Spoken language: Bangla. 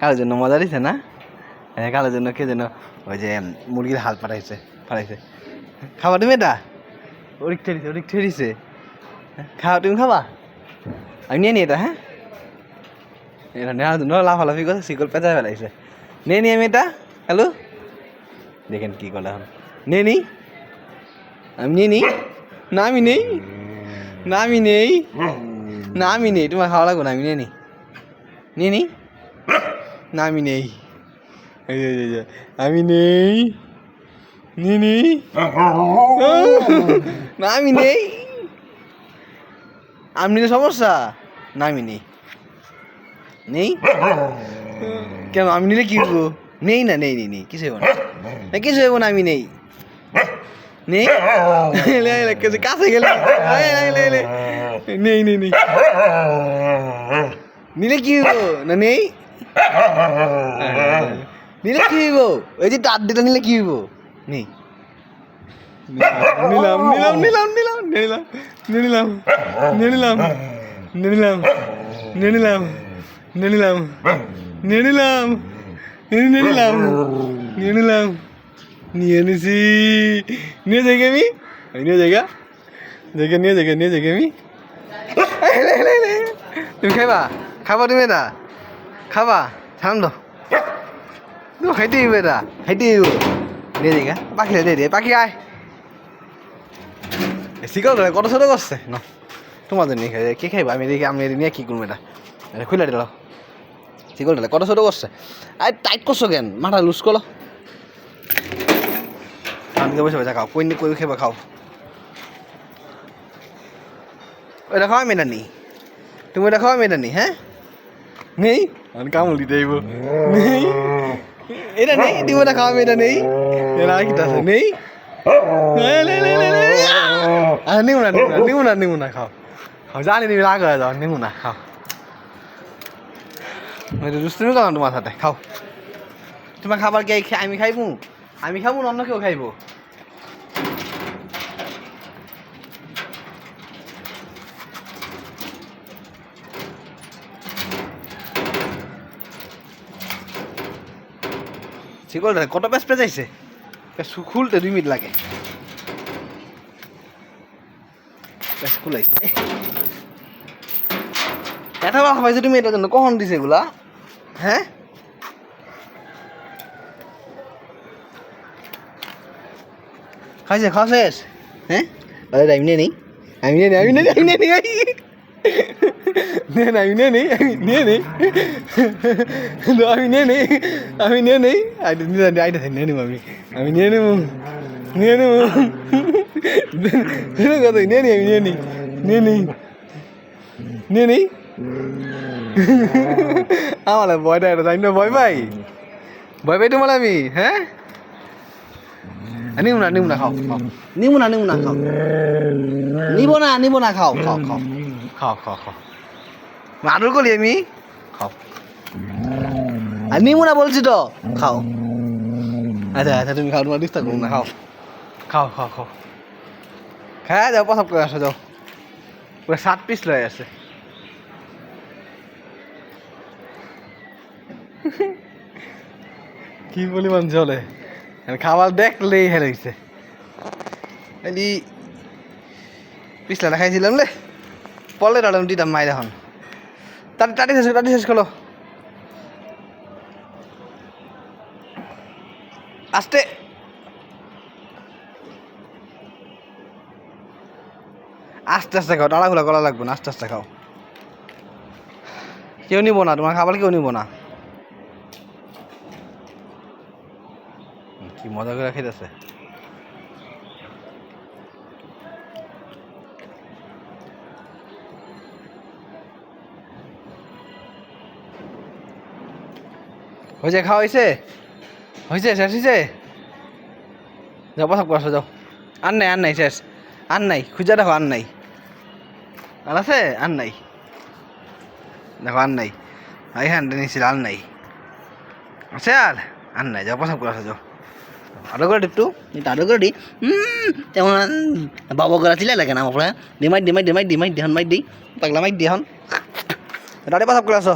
কারোর জন্য মজা দিছে না? হ্যাঁ কারোর জন্য কে যেন ওই যে মুরগির হাল পাঠাইছে পাঠাইছে খাবা তুমি এটা? ওরিক ঠেরিছে ওরিক ঠেরিছে। খাওয়া তুমি খাবা? আমি নিয়ে নি এটা হ্যাঁ? এটা নেওয়ার জন্য লাফালাফি করছে, শিকল পেঁচায় ফেলাইছে। নিয়ে নি আমি এটা হ্যালো দেখেন কি করলে এখন নিয়ে নি আমি নিয়ে নি না, আমি নেই। না, আমি নেই। না, আমি নেই। তোমার খাওয়া লাগবে না, আমি নিয়ে নি নিয়ে নি না আমি নেই এই যে, এই যে, এই যে, আমি নেই নিয়ে নি না আমি নেই আমি নিলে সমস্যা না আমি নেই নেই কেন আমি নিলে কি হইব নেই না নেই নেই নেই কিছু হইব না না, কিছু হইব না আমি নেই নেই এলে, এলে, কাছে- কাছে গেলে এলে, এলে, এলে। নেই নেই নেই নিলে কি হইব না নেই নিলে কি হইব ওই যে তার দিটা নিলে কি হইব নেই নিলাম নিলাম নিলাম নিলাম নিলাম নিলাম নিলাম নিলাম নিলাম নিলাম নিলাম নিলাম নিলাম নিয়ে নিছি নিয়ে যাই আমি নিয়ে যাই দেখে নিয়ে যাই নিয়ে যাই আমি। তুমি খাইবা খাবা তুমি এটা খাবা তুমি খাইতে এটা, খাইতে হইব। নিয়ে যাই পাখি দিয়ে দিয়ে পাখি আয়। শিকল ধরে কত ছোট করছে? না তোমাদের নিয়ে খাই, কে খাইবা? আমি এদিকে আমি নিয়ে কী করব এটা? এটা খুলে দিল। শিকল ধরে কত ছোট করছে? আরে টাইট করছ কেন? মাথা লুজ করল আমি বসে বসে খাও কই কই খাইবা, খাও। ওইটা খাওয়া মেয়েটা নেই। তুমি ওটা খাওয়া মেয়েটা নেই হ্যাঁ? নেই? আমি কামড়ি দেব নেই? এটা নেই? দিব না খাওয়াবে এটা নেই? এর আর কিটা আছে নেই আর নিউ না নিউ না নিউ না খাও। খাও জানি নিবি রাগ হয়ে যাও নিউ না খাও। দুষ্টু তোমার সাথে খাও। তোমার খাবার কে আমি খাইবো? আমি খাব অন্য কেউ খাইবো? শিকল কত পেঁচ পেঁচাইছে খুলতে দুই মিনিট লাগে। পেঁচ খুলাইছে। এত বাসা পাইছো তুমি এটার জন্য, কখন দিছে এগুলা? হ্যাঁ? খাইছে, খাওয়া শেষ? হ্যাঁ? আরে আমি নেই। আমি নেই আমি নেই আমি নেই। నేను అవి నేని నేని అవి నేని అవి నేని అది నీదండి ఆయన నేను అవి అవి నేను నేను నేను కదా నేను అవి నేని నేని నేని আমার ভয় দেয় তাই না ভয় পাই ভয় পাই তোমার আমি হ্যাঁ নিব না নিব না খাও খাও নিব না নিব না খাও নিব না নিব না খাও খাও খাও খাও খাও খাও আদর করি আমি খাও। আর নিব না বলছি তো খাও। আচ্ছা আচ্ছা তুমি খাও তোমার ডিস্টার্ব করো না খাও। খাও খাও খাও। খায় যাও প্রসাব করে আসো যাও। পুরো সাত পিস লয়ে আছে কি পরিমাণ জলে খাবার দেখলেই হেলেছে এলি পিছলাটা খাইছিলাম রে পলে দাঁড়াম দিতাম মায়ের এখন তাড়ি তাড়ি শেষ তাড়ি শেষ করো। আস্তে। আস্তে আস্তে খাও, তাড়াহুড়া করা লাগবে না, আস্তে আস্তে খাও। কেউ নিব না, তোমার খাবার কেউ নিব না। কি মজা করে খাইতেছে হয়েছে খাওয়া হয়েছে হয়েছে শেষ হয়েছে যাও করে আসো যাও। আর নাই আর নাই, শেষ। আর নাই, খুঁজে দেখো আর নাই। আর আছে? আর নাই। দেখো আর নাই। এই হ্যান্ডে নিয়েছিল আর নাই। আছে আর আর নাই, যাও প্রসাব করে আসো যাও। আরও করে একটু এটা আরও করে তেমন বাবা করা ছিল লাগে না আমার ডিমাইট ডিমাইট ডিমাইট ডিমাইট দিহন মাইট দি পাগলা মাইট দিহন এটা প্রসাব করে আসো